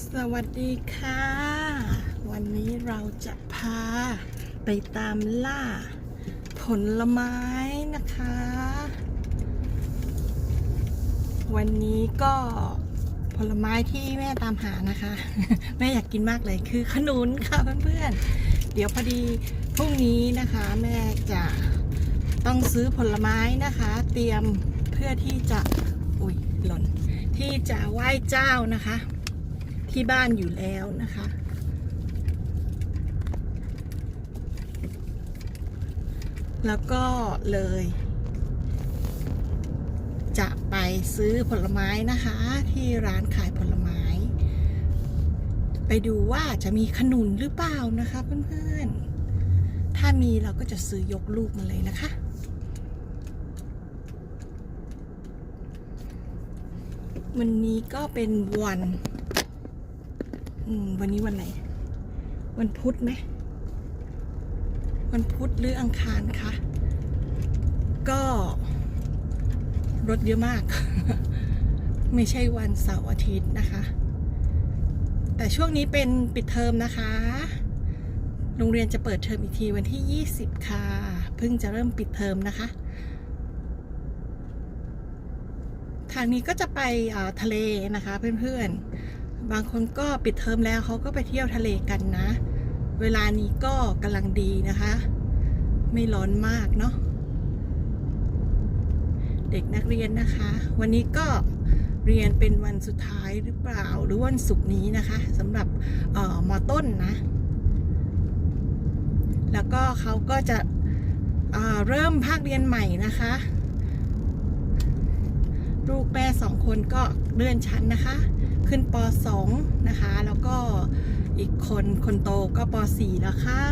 สวัสดีค่ะ วันนี้เราจะพาไปตามล่า ผลไม้นะคะ วันนี้ก็ผลไม้ที่แม่ตามหานะคะ แม่อยากกินมากเลยคือขนุนค่ะเพื่อนๆ เดี๋ยวพอดีพรุ่งนี้นะคะ แม่จะต้องซื้อผลไม้นะคะ เตรียมเพื่อที่จะ อุ้ยหล่นที่จะไหว้เจ้านะคะ ที่บ้านอยู่แล้วนะคะ แล้วก็เลย จะไปซื้อผลไม้นะคะ ที่ร้านขายผลไม้ ไปดูว่าจะมีขนุนหรือเปล่านะคะเพื่อนๆ ถ้ามีเราก็จะซื้อยกลูกมาเลยนะคะวันนี้ก็เป็นวัน อืม วันนี้วันไหน วันพุธไหม วันพุธหรืออังคารคะ ก็ รถเยอะมาก ไม่ใช่วันเสาร์อาทิตย์นะคะ แต่ช่วงนี้เป็นปิดเทอมนะคะ โรงเรียนจะเปิดเทอมอีกทีวันที่ 20 ค่ะ เพิ่งจะเริ่มปิดเทอมนะคะทางนี้ก็จะไปทะเลนะคะเพื่อนๆ บางคนก็ปิดเทอมแล้วเขาก็ไปเที่ยวทะเลกันนะ เวลานี้ก็กำลังดีนะคะ ไม่ร้อนมากเนาะเด็กนักเรียนนะคะ วันนี้ก็เรียนเป็นวันสุดท้ายหรือเปล่าหรือวันศุกร์นี้นะคะสำหรับออมอต้นนะ แล้วก็เขาก็จะเเริ่มภาคเรียนใหม่นะคะลูกแม่สองคนก็เลื่อนชั้นนะคะ ขึ้นป .2 นะคะ แล้วก็อีกคนคนโตก็ป .4 แล้วค่ะ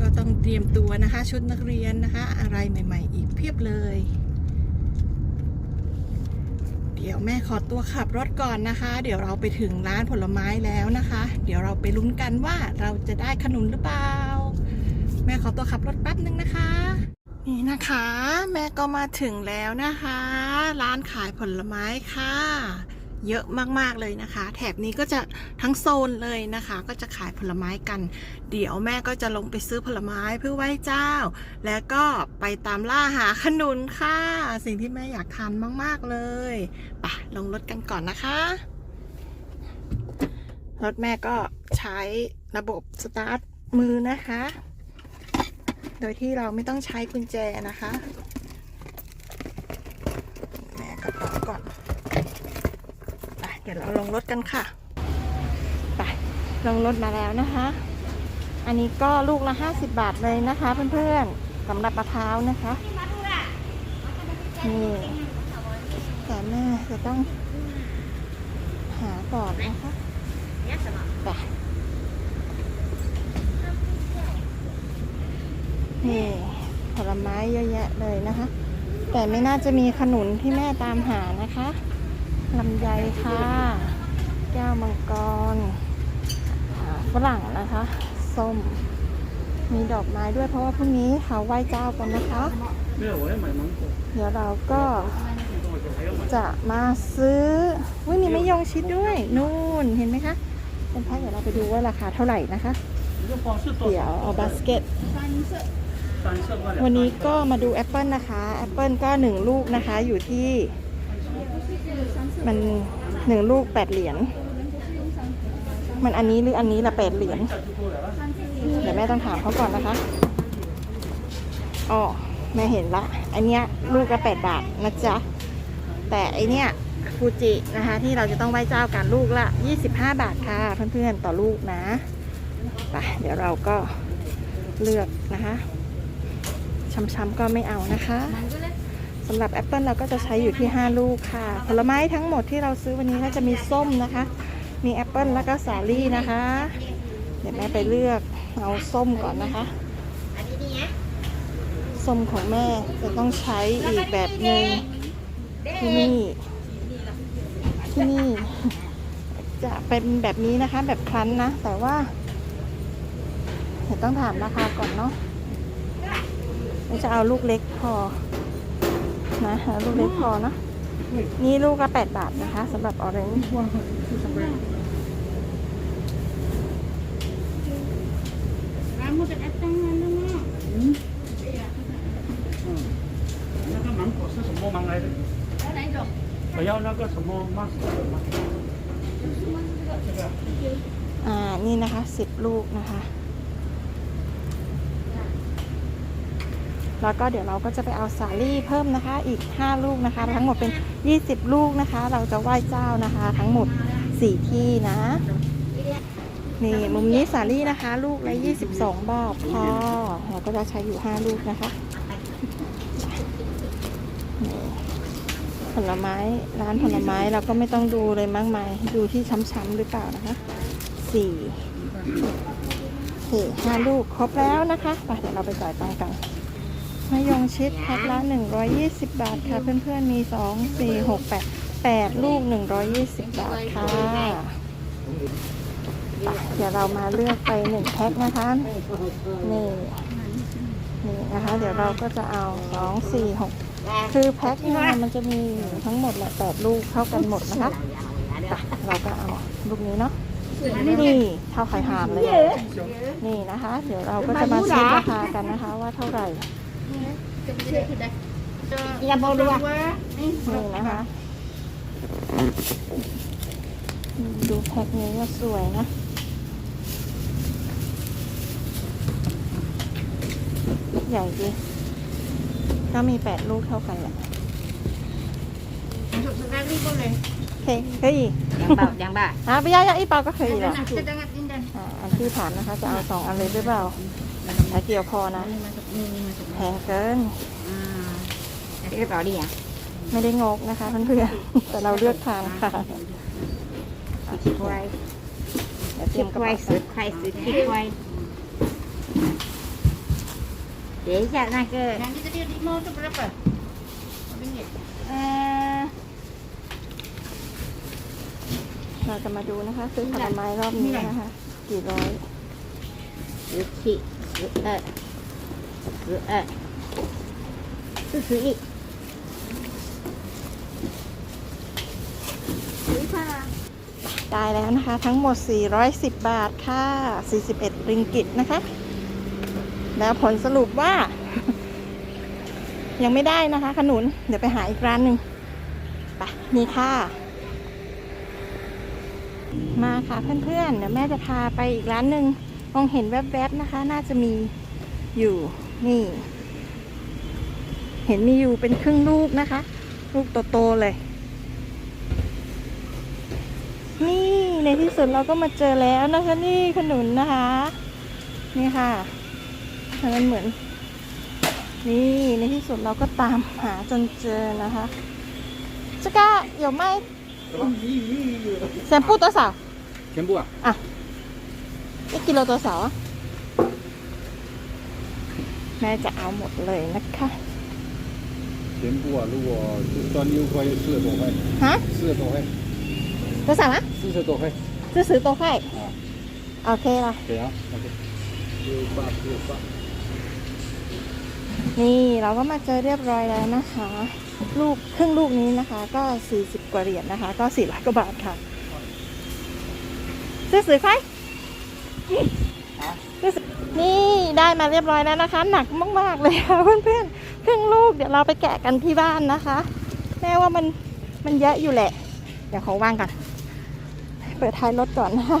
ก็ต้องเตรียมตัวนะคะ ชุดนักเรียนนะคะ อะไรใหม่ ๆ อีกเพียบเลย เดี๋ยวแม่ขอตัวขับรถก่อนนะคะ เดี๋ยวเราไปถึงร้านผลไม้แล้วนะคะ เดี๋ยวเราไปลุ้นกันว่าเราจะได้ขนุนหรือเปล่า แม่ขอตัวขับรถแป๊บนึงนะคะ นี่นะคะ แม่ก็มาถึงแล้วนะคะ ร้านขายผลไม้ค่ะ เยอะมากๆเลยนะคะ แถบนี้ก็จะทั้งโซนเลยนะคะ ก็จะขายผลไม้กัน เดี๋ยวแม่ก็จะลงไปซื้อผลไม้เพื่อไหว้เจ้า แล้วก็ไปตามล่าหาขนุนค่ะ สิ่งที่แม่อยากทานมากๆเลยไปลงรถกันก่อนนะคะรถแม่ก็ใช้ระบบสตาร์ทมือนะคะ โดยที่เราไม่ต้องใช้กุญแจนะคะแม่กระเป๋าก่อนไปเดี๋ยวเราลงรถกันค่ะไปลงรถมาแล้วนะคะ อันนี้ก็ลูกละ 50 บาทเลยนะคะเพื่อนๆสำหรับมะพร้าวนะคะนี่แต่แม่จะต้องหาก่อนนะคะไป นี่ผลไม้เยอะแยะเลยนะคะ แต่ไม่น่าจะมีขนุนที่แม่ตามหานะคะลำไยค่ะ แก้วมังกรฝรั่งนะคะส้ม มีดอกไม้ด้วยเพราะว่าพรุ่งนี้เขาไหว้เจ้ากันนะคะ เดี๋ยวเราก็จะมาซื้อวุ้ยมีไม่ยงชิดด้วย นู่นเห็นไหมคะเป็นแพ็คเดี๋ยวเราไปดูว่าราคาเท่าไหร่นะคะ เดี๋ยวเอาบาสเกต วันนี้ก็มาดูแอปเปิลนะคะแอปเปิลก็หนึ่งลูกนะคะ อยู่ที่ มันหนึ่งลูกแปดเหรียญมันอันนี้หรืออันนี้ละแปดเหรียญเดี๋ยวแม่ต้องถามเขาก่อนนะคะอ๋อแม่เห็นละ อันเนี้ยลูกละแปดบาทนะจ๊ะ แต่ไอเนี้ยฟูจินะคะ ที่เราจะต้องไหว้เจ้ากันลูกละ 25 บาทค่ะ เพื่อนๆ ต่อลูกนะไปเดี๋ยวเราก็เลือกนะคะ ช้ำๆก็ไม่เอานะคะสำหรับแอปเปิลเราก็จะใช้อยู่ที่ 5 ลูกค่ะ ผลไม้ทั้งหมดที่เราซื้อวันนี้ก็จะมีส้มนะคะ มีแอปเปิลแล้วก็สาลี่นะคะ เดี๋ยวแม่ไปเลือกเอาส้มก่อนนะคะส้มของแม่จะต้องใช้อีกแบบหนึ่งที่นี่ที่นี่จะเป็นแบบนี้นะคะ แบบคลั้นนะ แต่ว่าเดี๋ยวต้องถามราคาก่อนเนาะ นี่จะเอาลูกเล็กพอนะเอลูกเล็กพอนะ นี่ลูกละแปดบาทนะคะสำหรับออเรนจ์อ่า นี่นะคะสิบลูกนะคะ แล้วก็เดี๋ยวเราก็จะไปเอาสาลี่เพิ่มนะคะ อีก 5 ลูกนะคะ ทั้งหมดเป็น 20 ลูกนะคะ เราจะไหว้เจ้านะคะ ทั้งหมด 4 ที่นะนี่มุมนี้สาลี่นะคะ ลูกละ22 บาทค่ะเราก็จะใช้อยู่ 5 ลูกนะคะผลไม้ร้านผลไม้เราก็ไม่ต้องดูเลยมากมาย ดูที่ช้ำๆหรือเปล่านะคะสี่โอเคห้าลูกครบแล้วนะคะไปเดี๋ยวเราไปจ่ายตังค์กัน มะยงชิดแพ็คละ 120 บาทค่ะ เพื่อนๆมี 2 4 6 8 8 ลูก 120 บาทค่ะ เดี๋ยวเรามาเลือกไป 1 แพ็คนะคะ นี่นี่นะคะ เดี๋ยวเราก็จะเอา 2 4 6 คือแพ็คเนี่ยมันจะมีทั้งหมดแหละ 8 ลูกเท่ากันหมดนะคะ เราก็เอาลูกนี้เนาะนี่เท่าไข่หามเลย นี่นะคะ เดี๋ยวเราก็จะมาเช็คราคากันนะคะว่าเท่าไหร่ Ya bawa dua. นี่นะคะดูแพ็คนี้ก็สวยนะใหญ่ดีก็มีแปดลูกเท่ากันแหละ Untuk sekali boleh. โอเคเฮ้ย Yang bau, yang bau. อะไปย่าย่าอีเปาก็เคยเหรอ Kita tengok tindan. อ่าอันที่ถามนะคะ จะเอาสองอันเลยหรือเปล่า แค่เกี่ยวพอนะ Ini masuk ni, ni masuk. แพงเกิน Ah. Nanti kita bawa dia. ไม่ได้งกนะคะเพื่อนๆแต่เราเลือกทานค่ะ Cuci kuai. เดี๋ยวเตรียม Cuci กระเป๋า kuai, sud kuai, cuci kuai. Dia nak ke? Nanti tadi lima tu berapa? Ringgit. เอ่อเราจะมาดูนะคะ ซื้อผลไม้รอบนี้นะคะ กี่ร้อย十七、十二、十二、四十一。十一块啊！ ได้แล้วนะคะ ทั้งหมด 410 บาทค่ะ 41 ริงกิตนะคะ แล้วผลสรุปว่า ยังไม่ได้นะคะ ขนุน เดี๋ยวไปหาอีกร้านหนึ่งไปนี่ค่ะ มาค่ะเพื่อนๆ เดี๋ยวแม่จะพาไปอีกร้านหนึ่ง มองเห็นแวบๆนะคะ น่าจะมีอยู่นี่ เห็นมีอยู่เป็นครึ่งลูกนะคะ ลูกโตๆเลย นี่ในที่สุดเราก็มาเจอแล้วนะคะ นี่ขนุนนะคะ นี่ค่ะมันเหมือน นี่ในที่สุดเราก็ตามหาจนเจอนะคะจะก้าเดี๋ยวไม่เสีพูดตัวสาวเสียงบัวอะ แม่จะเอาหมดเลยนะคะ 全部啊，如果是端六块，四十多块， ฮะ 四十多块， ตัวเสาอะ 四十多块， จะซื้อตัวไข่ 啊， โอเคละ 对啊，OK，六八六八， นี่เราก็มาเจอเรียบร้อยแล้วนะคะ ลูกครึ่งลูกนี้นะคะ ก็ 40 กว่าเหรียญนะคะ ก็400กว่าบาทค่ะซื้อสือใครซื้อสือ นี่ได้มาเรียบร้อยแล้วนะคะ หนักมากๆเลยค่ะเพื่อนๆครึ่งลูกเดี๋ยวเราไปแกะกันที่บ้านนะคะ แม่ว่ามันมันเยอะอยู่แหละ เดี๋ยวขอว่างกันเปิดท้ายรถก่อนนะคะ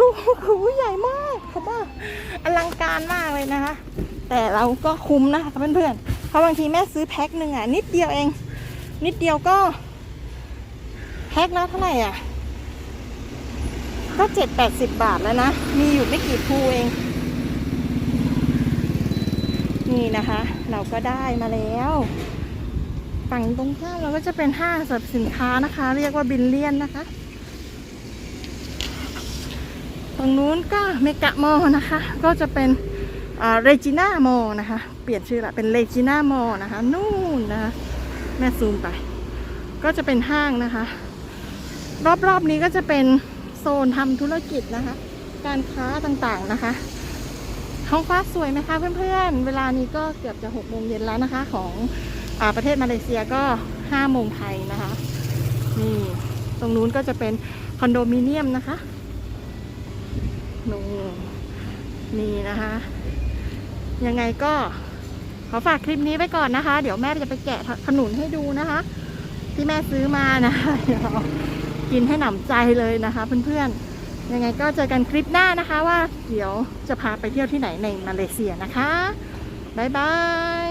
ลูกหูใหญ่มากเขาว่าอลังการมากเลยนะคะ แต่เราก็คุ้มนะคะเพื่อนๆเพราะบางทีแม่ซื้อแพ็คหนึ่งอะนิดเดียวเอง นิดเดียวก็ พ็คละเท่าไหร่อะ ก็เจ็ดแปดสิบบาทแล้วนะ มีอยู่ไม่กี่ภูเอง นี่นะคะ เราก็ได้มาแล้วฝั่งตรงข้ามเราก็จะเป็นห้างสรรพสินค้านะคะ เรียกว่าบิลเลียนนะคะตรงนู้นก็เมกะมอนะคะ ก็จะเป็นเรจิน่ามอนะคะ เปลี่ยนชื่อละเป็นเรจิน่ามอนะคะ นู่นนะคะ แม่ซูมไป ก็จะเป็นห้างนะคะ รอบๆนี้ก็จะเป็นโซนทำธุรกิจนะคะ การค้าต่างๆนะคะ ท้องฟ้าสวยไหมคะเพื่อนๆ เวลานี้ก็เกือบจะหกโมงเย็นแล้วนะคะ ของอาประเทศมาเลเซียก็ห้าโมงไทยนะคะ นี่ตรงนู้นก็จะเป็นคอนโดมิเนียมนะคะนู่นนี่นะคะ ยังไงก็ขอฝากคลิปนี้ไว้ก่อนนะคะ เดี๋ยวแม่จะไปแกะขนุนให้ดูนะคะ ที่แม่ซื้อมานะคะเดี๋ยว กินให้หนำใจเลยนะคะ เพื่อนๆ ยังไงก็เจอกันคลิปหน้านะคะว่า เดี๋ยวจะพาไปเที่ยวที่ไหนในมาเลเซียนะคะ บ๊ายบาย